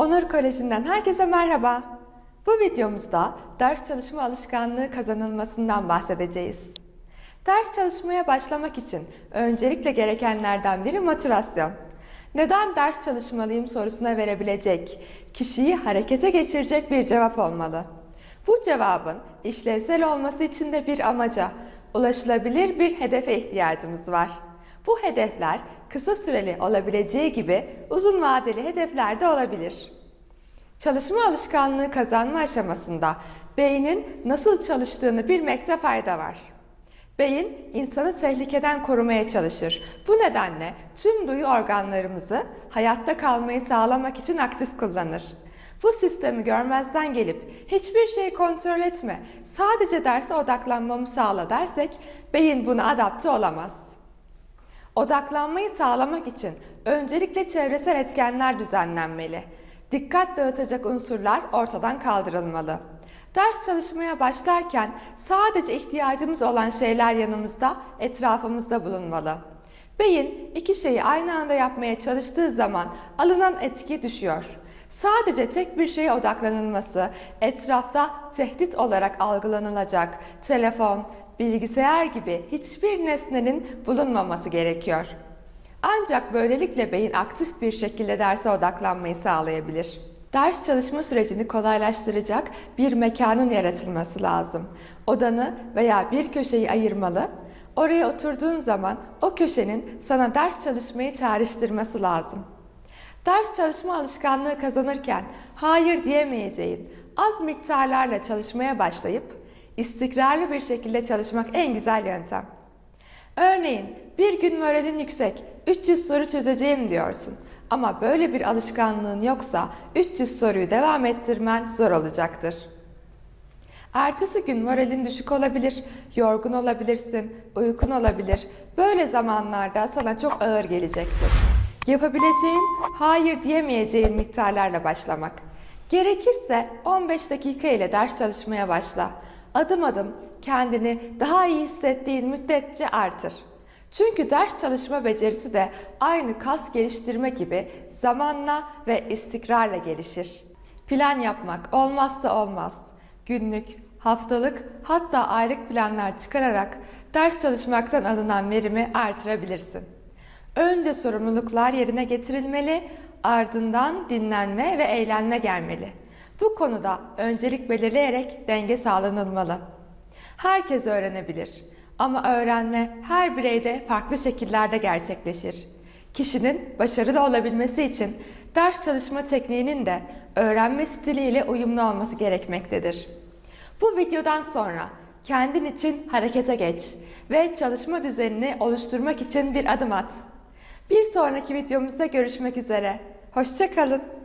Onur Koleji'nden herkese merhaba. Bu videomuzda ders çalışma alışkanlığı kazanılmasından bahsedeceğiz. Ders çalışmaya başlamak için öncelikle gerekenlerden biri motivasyon. Neden ders çalışmalıyım sorusuna verebilecek, kişiyi harekete geçirecek bir cevap olmalı. Bu cevabın işlevsel olması için de bir amaca, ulaşılabilir bir hedefe ihtiyacımız var. Bu hedefler kısa süreli olabileceği gibi uzun vadeli hedefler de olabilir. Çalışma alışkanlığı kazanma aşamasında beynin nasıl çalıştığını bilmekte fayda var. Beyin insanı tehlikeden korumaya çalışır. Bu nedenle tüm duyu organlarımızı hayatta kalmayı sağlamak için aktif kullanır. Bu sistemi görmezden gelip hiçbir şeyi kontrol etme, sadece derse odaklanmamı sağla dersek beyin buna adapte olamaz. Odaklanmayı sağlamak için öncelikle çevresel etkenler düzenlenmeli. Dikkat dağıtacak unsurlar ortadan kaldırılmalı. Ders çalışmaya başlarken sadece ihtiyacımız olan şeyler yanımızda, etrafımızda bulunmalı. Beyin iki şeyi aynı anda yapmaya çalıştığı zaman alınan etki düşüyor. Sadece tek bir şeye odaklanılması, etrafta tehdit olarak algılanılacak telefon, bilgisayar gibi hiçbir nesnenin bulunmaması gerekiyor. Ancak böylelikle beyin aktif bir şekilde derse odaklanmayı sağlayabilir. Ders çalışma sürecini kolaylaştıracak bir mekanın yaratılması lazım. Odanı veya bir köşeyi ayırmalı. Oraya oturduğun zaman o köşenin sana ders çalışmayı çağrıştırması lazım. Ders çalışma alışkanlığı kazanırken hayır diyemeyeceğin az miktarlarla çalışmaya başlayıp istikrarlı bir şekilde çalışmak en güzel yöntem. Örneğin bir gün moralin yüksek, 300 soru çözeceğim diyorsun. Ama böyle bir alışkanlığın yoksa 300 soruyu devam ettirmen zor olacaktır. Ertesi gün moralin düşük olabilir, yorgun olabilirsin, uykun olabilir. Böyle zamanlarda sana çok ağır gelecektir. Yapabileceğin, hayır diyemeyeceğin miktarlarla başlamak. Gerekirse 15 dakika ile ders çalışmaya başla. Adım adım kendini daha iyi hissettiğin müddetçe artır. Çünkü ders çalışma becerisi de aynı kas geliştirme gibi zamanla ve istikrarla gelişir. Plan yapmak olmazsa olmaz. Günlük, haftalık hatta aylık planlar çıkararak ders çalışmaktan alınan verimi artırabilirsin. Önce sorumluluklar yerine getirilmeli, ardından dinlenme ve eğlenme gelmeli. Bu konuda öncelik belirleyerek denge sağlanılmalı. Herkes öğrenebilir ama öğrenme her bireyde farklı şekillerde gerçekleşir. Kişinin başarılı olabilmesi için ders çalışma tekniğinin de öğrenme stiliyle uyumlu olması gerekmektedir. Bu videodan sonra kendin için harekete geç ve çalışma düzenini oluşturmak için bir adım at. Bir sonraki videomuzda görüşmek üzere. Hoşçakalın.